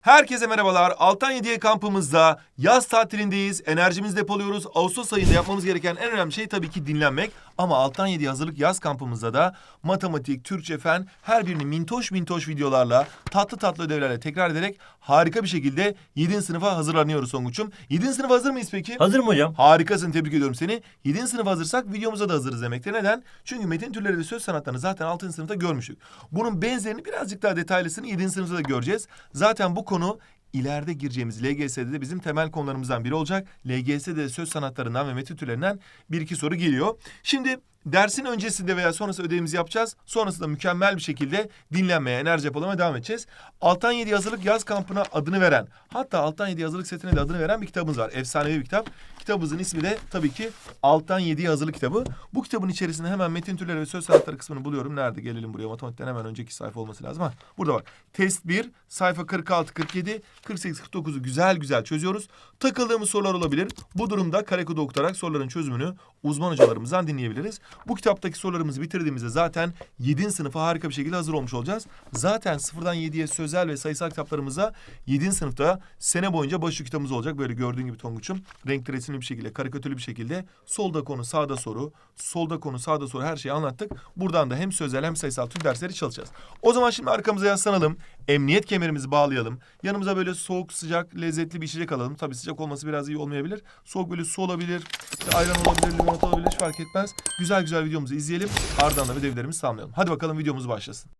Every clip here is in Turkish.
Herkese merhabalar. Altan 7'ye kampımızda yaz tatilindeyiz. Enerjimizi depoluyoruz. Ağustos ayında yapmamız gereken en önemli şey tabii ki dinlenmek. Ama Altan 7 hazırlık yaz kampımızda da matematik, Türkçe, fen her birini mintoş mintoş videolarla, tatlı tatlı ödevlerle tekrar ederek harika bir şekilde 7. sınıfa hazırlanıyoruz Songuç'um. 7. sınıfa hazır mıyız peki? Hazırım hocam. Harikasın tebrik ediyorum seni. 7. sınıf hazırsak videomuza da hazırız demektir. Neden? Çünkü metin türleri ve söz sanatlarını zaten 6. sınıfta görmüştük. Bunun benzerini birazcık daha detaylısını 7. sınıfta da göreceğiz. Zaten bu konu ileride gireceğimiz LGS'de de bizim temel konularımızdan biri olacak. LGS'de de söz sanatlarından ve metin türlerinden bir iki soru geliyor. Şimdi dersin öncesinde veya sonrası ödevimizi yapacağız. Sonrasında mükemmel bir şekilde dinlenmeye, enerji depolamaya devam edeceğiz. Altan 7 hazırlık yaz kampına adını veren, hatta Altan 7 hazırlık setine de adını veren bir kitabımız var. Efsanevi bir kitap. Kitabımızın ismi de tabii ki Altan 7 hazırlık kitabı. Bu kitabın içerisinde hemen metin türleri ve söz sanatları kısmını buluyorum. Nerede? Gelelim buraya. Matematikten hemen önceki sayfa olması lazım. Ha, burada bak. Test 1, sayfa 46, 47, 48, 49'u güzel güzel çözüyoruz. Takıldığımız sorular olabilir. Bu durumda karekodu okutarak soruların çözümünü uzman hocalarımızdan dinleyebiliriz. Bu kitaptaki sorularımızı bitirdiğimizde zaten 7. sınıfa harika bir şekilde hazır olmuş olacağız. Zaten sıfırdan 7'ye sözel ve sayısal kitaplarımıza 7. sınıfta sene boyunca başı kitabımız olacak. Böyle gördüğün gibi Tonguç'um renkli resimli bir şekilde, karikatürlü bir şekilde solda konu, sağda soru, solda konu, sağda soru her şeyi anlattık. Buradan da hem sözel hem sayısal tüm dersleri çalışacağız. O zaman şimdi arkamıza yaslanalım. Emniyet kemerimizi bağlayalım. Yanımıza böyle soğuk, sıcak, lezzetli bir içecek alalım. Tabii sıcak olması biraz iyi olmayabilir. Soğuk böyle su olabilir, işte ayran olabilir, limonata olabilir hiç fark etmez. Güzel güzel videomuzu izleyelim. Ardından da ödevlerimizi tamamlayalım. Hadi bakalım videomuz başlasın.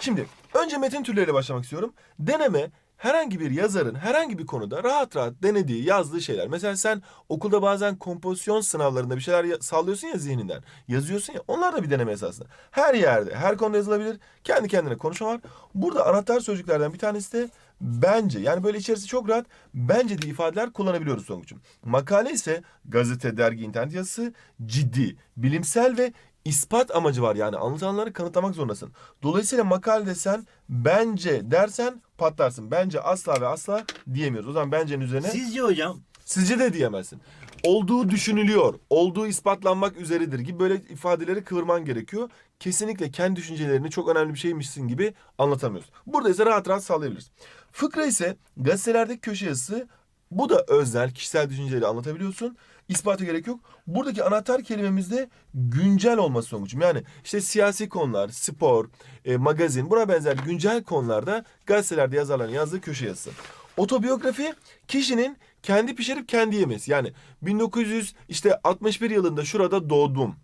Şimdi önce metin türleriyle başlamak istiyorum. Deneme herhangi bir yazarın herhangi bir konuda rahat rahat denediği, yazdığı şeyler. Mesela sen okulda bazen kompozisyon sınavlarında bir şeyler sallıyorsun ya zihninden. Yazıyorsun ya onlar da bir deneme esasında. Her yerde, her konuda yazılabilir. Kendi kendine konuşma var. Burada anahtar sözcüklerden bir tanesi de bence. Yani böyle içerisi çok rahat. Bence diye ifadeler kullanabiliyoruz sonuçum. Makale ise gazete, dergi, internet yazısı ciddi, bilimsel ve ispat amacı var yani anlatılanları kanıtlamak zorundasın. Dolayısıyla makalede sen bence dersen patlarsın. Bence asla ve asla diyemiyoruz. O zaman bencenin üzerine Sizce hocam sizce de diyemezsin. Olduğu düşünülüyor, olduğu ispatlanmak üzeredir gibi böyle ifadeleri kıvırman gerekiyor. Kesinlikle kendi düşüncelerini çok önemli bir şeymişsin gibi anlatamıyorsun. Burada ise rahat rahat sağlayabiliriz. Fıkra ise gazetelerdeki köşe yazısı bu da öznel, kişisel düşünceleri anlatabiliyorsun. İspatı gerek yok. Buradaki anahtar kelimemizde güncel olması sonucum. Yani işte siyasi konular, spor, e, magazin buna benzer güncel konularda gazetelerde yazarların yazdığı köşe yazısı. Otobiyografi kişinin kendi pişirip kendi yemesi. Yani 1900 işte 61 yılında şurada doğdum.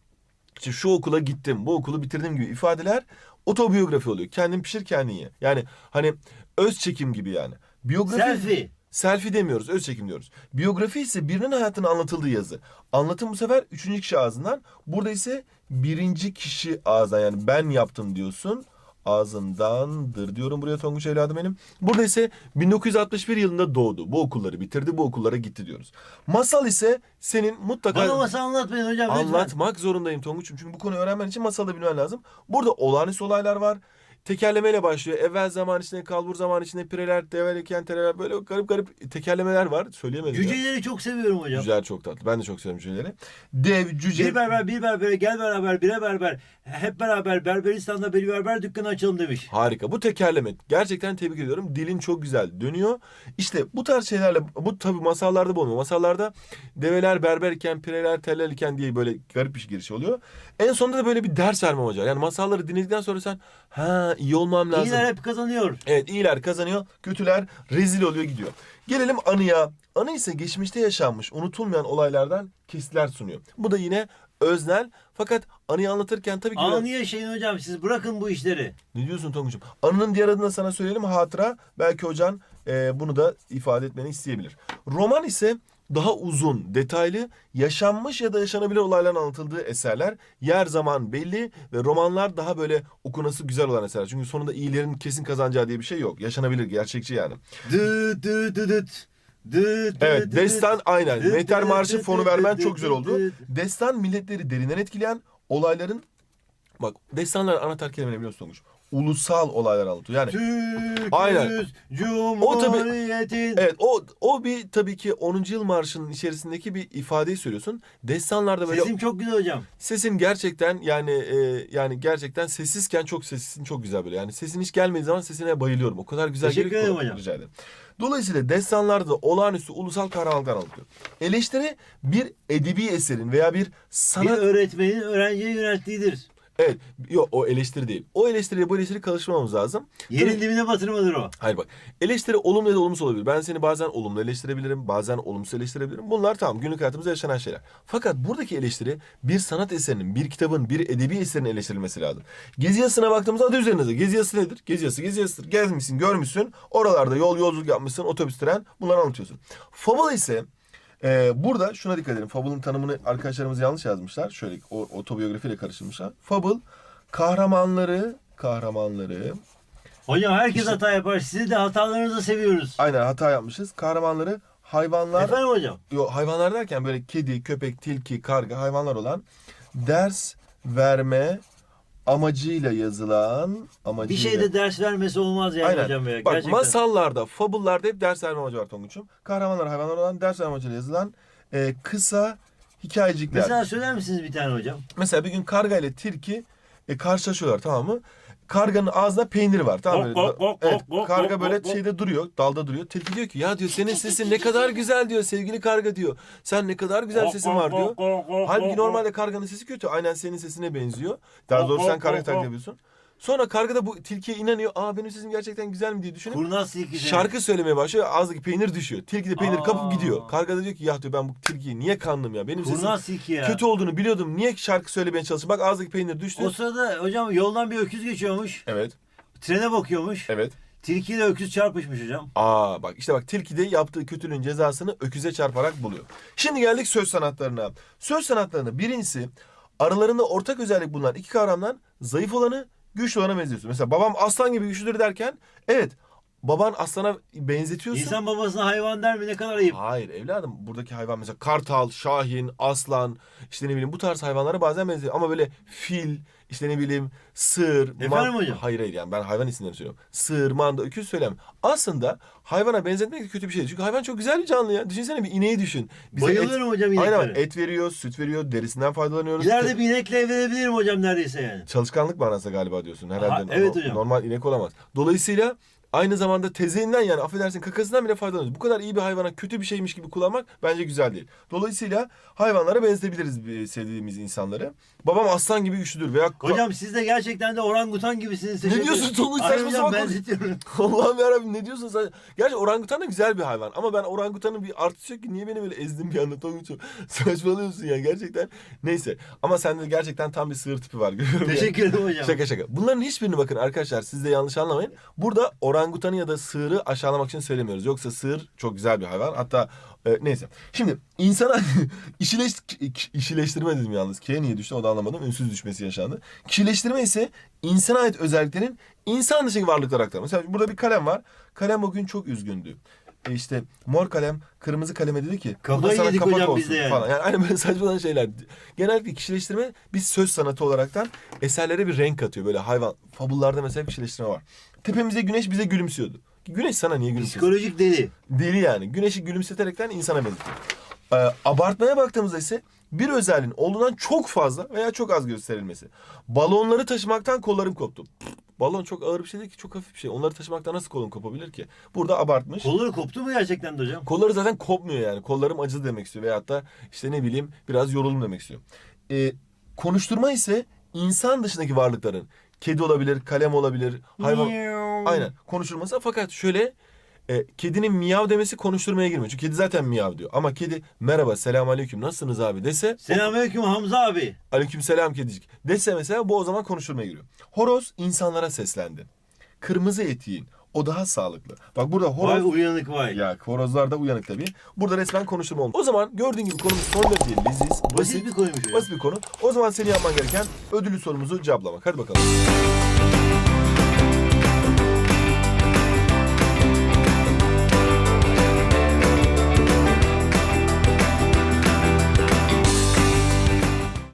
İşte şu okula gittim, bu okulu bitirdim gibi ifadeler otobiyografi oluyor. Kendin pişir kendin ye. Yani hani öz çekim gibi yani. Biyografi selfie. Selfie demiyoruz, öz çekim diyoruz. Biyografi ise birinin hayatının anlatıldığı yazı. Anlatım bu sefer üçüncü kişi ağzından. Burada ise birinci kişi ağzından yani ben yaptım diyorsun. Ağzındandır diyorum buraya Tonguç evladım benim. Burada ise 1961 yılında doğdu. Bu okulları bitirdi, bu okullara gitti diyoruz. Masal ise senin mutlaka... Bana masal anlatmayın hocam lütfen. Anlatmak zorundayım Tonguç'um. Çünkü bu konuyu öğrenmen için masal da bilmen lazım. Burada olağanüstü olaylar var. Tekerlemeyle başlıyor. Evvel zaman içinde, kalbur zaman içinde, pireler, develeken, tereler böyle garip garip tekerlemeler var. Söyleyemedim ya. Cüceleri çok seviyorum hocam. Güzel çok tatlı. Ben de çok seviyorum cüceleri. Dev, cüce. Bir berber bir berbere gel beraber bire berber. Hep beraber Berberistan'da bir berber dükkanı açalım demiş. Harika. Bu tekerleme. Gerçekten tebrik ediyorum. Dilin çok güzel dönüyor. İşte bu tarz şeylerle bu tabii masallarda bu olmuyor. Masallarda develer berberken, pireler tellal iken diye böyle garip bir giriş oluyor. En sonunda da böyle bir ders verme hoca. Yani masalları dinledikten sonra sen ha iyi olmam lazım. İyiler hep kazanıyor. Evet iyiler kazanıyor, kötüler rezil oluyor gidiyor. Gelelim anıya. Anı ise geçmişte yaşanmış, unutulmayan olaylardan kesitler sunuyor. Bu da yine öznel fakat anıyı anlatırken tabii ki... Anı yaşayın hocam siz bırakın bu işleri. Ne diyorsun Tonguç'um? Anının diğer adını da sana söyleyelim hatıra. Belki hocan e, bunu da ifade etmeni isteyebilir. Roman ise daha uzun, detaylı, yaşanmış ya da yaşanabilir olayların anlatıldığı eserler. Yer zaman belli ve romanlar daha böyle okunası güzel olan eserler. Çünkü sonunda iyilerin kesin kazanacağı diye bir şey yok. Yaşanabilir, gerçekçi yani. Dı dı dı dıt. Dı dı Evet, dı destan aynen. Dı Meter Marşı dı fonu dı vermen dı çok güzel oldu. dı. Destan milletleri derinden etkileyen olayların Bak destanlar anahtar kelime biliyorsun Tonguç? Ulusal olaylar anlatıyor. Yani Türk Aynen. O tabii- Cumhuriyet'in Evet o o bir tabii ki 10. yıl marşının içerisindeki bir ifadeyi söylüyorsun. Destanlarda böyle Sesim çok güzel hocam. sesin gerçekten yani e, yani gerçekten sessizken çok sessisin çok güzel böyle. Yani sesin hiç gelmediği zaman sesine bayılıyorum. O kadar güzel Teşekkür geliyor ki. Rica ederim. Dolayısıyla destanlarda da olağanüstü ulusal kahramanlıklar anlatıyor. Eleştiri bir edebi eserin veya bir Bir sanat öğretmenin öğrenciye yönelttiğidir. Evet. Yok o eleştiri değil. O eleştiriyle bu eleştiri karıştırmamız lazım. Yerin Tabii- dibine batırmadır o. Hayır bak. Eleştiri olumlu ya da olumsuz olabilir. Ben seni bazen olumlu eleştirebilirim, bazen olumsuz eleştirebilirim. Bunlar tamam günlük hayatımızda yaşanan şeyler. Fakat buradaki eleştiri bir sanat eserinin, bir kitabın, bir edebi eserin eleştirilmesi lazım. Gezi yazısına baktığımızda adı üzerinde. Gezi yazısı nedir? Gezi yazısı, gezi yazısıdır. Gezmişsin, görmüşsün. Oralarda yol yolculuk yapmışsın, otobüs, tren. Bunları anlatıyorsun. Fable ise ee, burada şuna dikkat edin. Fable'ın tanımını arkadaşlarımız yanlış yazmışlar. Şöyle o, otobiyografiyle karıştırmışlar. Fable kahramanları kahramanları Hocam herkes İşte- hata yapar. Sizi de hatalarınızı seviyoruz. aynen hata yapmışız. Kahramanları hayvanlar Efendim hocam. yo, hayvanlar derken böyle kedi, köpek, tilki, karga hayvanlar olan ders verme amacıyla yazılan amacıyla. Bir şeyde ders vermesi olmaz yani Aynen. hocam ya. Bak Gerçekten. masallarda, fable'larda hep ders verme amacı var Tonguç'um. Kahramanlar hayvanlar olan ders verme amacıyla yazılan e, kısa hikayecikler. Mesela söyler misiniz bir tane hocam? Mesela bir gün karga ile tilki e, karşılaşıyorlar tamam mı? Karganın ağzında peynir var tamam mı? Hop, hop, hop, evet, hop, hop, karga hop, böyle hop, hop. şeyde duruyor, dalda duruyor. Tilki diyor ki ya diyor senin sesin ne kadar güzel diyor sevgili karga diyor. Sen ne kadar güzel sesin var diyor. Halbuki normalde karganın sesi kötü. Aynen senin sesine benziyor. Daha doğrusu sen karga taklit hop. Sonra karga da bu tilkiye inanıyor. Aa benim sesim gerçekten güzel mi diye düşünüp Kurnaz tilki seni. şarkı söylemeye başlıyor. Ağzındaki peynir düşüyor. Tilki de peynir kapıp Aa. gidiyor. Karga da diyor ki ya diyor ben bu tilkiyi niye kandım ya? Benim sesim Kurnaz tilki ya. kötü olduğunu biliyordum. Niye şarkı söylemeye çalıştım? Bak ağzındaki peynir düştü. O sırada hocam yoldan bir öküz geçiyormuş. Evet. Trene bakıyormuş. Evet. Tilkiyle öküz çarpışmış hocam. Aa bak işte bak tilki de yaptığı kötülüğün cezasını öküze çarparak buluyor. Şimdi geldik söz sanatlarına. Söz sanatlarında birincisi aralarında ortak özellik bulunan iki kavramdan zayıf olanı güçlü olana benziyorsun. Mesela babam aslan gibi güçlüdür derken evet baban aslana benzetiyorsun. İnsan babasına hayvan der mi ne kadar ayıp. Hayır evladım buradaki hayvan mesela kartal, şahin, aslan işte ne bileyim bu tarz hayvanlara bazen benziyor. Ama böyle fil işte ne bileyim sığır. Efendim hocam? Hayır hayır yani ben hayvan isimlerini söylüyorum. Sığır, manda, öküz söylem. Aslında hayvana benzetmek de kötü bir şey değil. Çünkü hayvan çok güzel bir canlı ya. Düşünsene bir ineği düşün. Bize et, Bayılıyorum hocam aynen ineklere. bak, et veriyor, süt veriyor, derisinden faydalanıyoruz. İleride bir inekle evlenebilirim hocam neredeyse yani. Çalışkanlık manasında galiba diyorsun herhalde. Aha, evet No- hocam. Normal inek olamaz. Dolayısıyla aynı zamanda tezeyinden yani affedersin kakasından bile faydalanıyoruz. Bu kadar iyi bir hayvana kötü bir şeymiş gibi kullanmak bence güzel değil. Dolayısıyla hayvanlara benzetebiliriz sevdiğimiz insanları. Babam aslan gibi güçlüdür veya Hocam siz de gerçekten de orangutan gibisiniz. Ne diyorsun. Tonguç? Saçma sapan benzetiyorum. Allah'ım yarabbim ne diyorsun sen? Gerçi orangutan da güzel bir hayvan ama ben orangutanın bir artısı yok ki niye beni böyle ezdin bir anda Tonguç'um? Saçmalıyorsun ya gerçekten. Neyse ama sende gerçekten tam bir sığır tipi var görüyorum. yani. Teşekkür ederim hocam. Şaka şaka. Bunların hiçbirini bakın arkadaşlar siz de yanlış anlamayın. Burada orangutanı ya da sığırı aşağılamak için söylemiyoruz. Yoksa sığır çok güzel bir hayvan. Hatta e, neyse. Şimdi insana işileş, işileştirme dedim yalnız. K niye düştü o da anlamadım. Ünsüz düşmesi yaşandı. Kişileştirme ise insana ait özelliklerin insan dışındaki varlıklara aktarma. Mesela burada bir kalem var. Kalem o gün çok üzgündü. E işte mor kalem kırmızı kaleme dedi ki bu da Kafayı sana kapak olsun yani. falan. Yani aynı böyle saçmalanan şeyler. Genellikle kişileştirme biz söz sanatı olaraktan eserlere bir renk katıyor. Böyle hayvan, fabullarda mesela kişileştirme var. Tepemizde güneş bize gülümsüyordu. Güneş sana niye gülümsüyor? Psikolojik deli. Deli yani. Güneşi gülümseterekten insana benzetiyor. Ee, abartmaya baktığımızda ise bir özelliğin olduğundan çok fazla veya çok az gösterilmesi. Balonları taşımaktan kollarım koptu. Pff, Balon çok ağır bir şey değil ki çok hafif bir şey. Onları taşımaktan nasıl kolun kopabilir ki? Burada abartmış. Kolları koptu mu gerçekten de hocam? Kolları zaten kopmuyor yani. Kollarım acıdı demek istiyor. Veyahut da işte ne bileyim biraz yoruldum demek istiyor. Ee, konuşturma ise insan dışındaki varlıkların kedi olabilir, kalem olabilir, hayvan... Aynen konuşulması fakat şöyle e, kedinin miyav demesi konuşturmaya girmiyor. Çünkü kedi zaten miyav diyor. Ama kedi merhaba selam aleyküm nasılsınız abi dese Selamünaleyküm Hamza abi. aleyküm selam kedicik dese mesela bu o zaman konuşturmaya giriyor. Horoz insanlara seslendi. Kırmızı etiğin o daha sağlıklı. Bak burada horoz... Vay uyanık vay. Ya horozlar da uyanık tabii. Burada resmen konuşturma olmuş. O zaman gördüğün gibi konumuz son derece leziz, basit, Basit bir konuymuş hocam. basit bir konu. O zaman senin yapman gereken ödüllü sorumuzu cevaplamak. Hadi bakalım.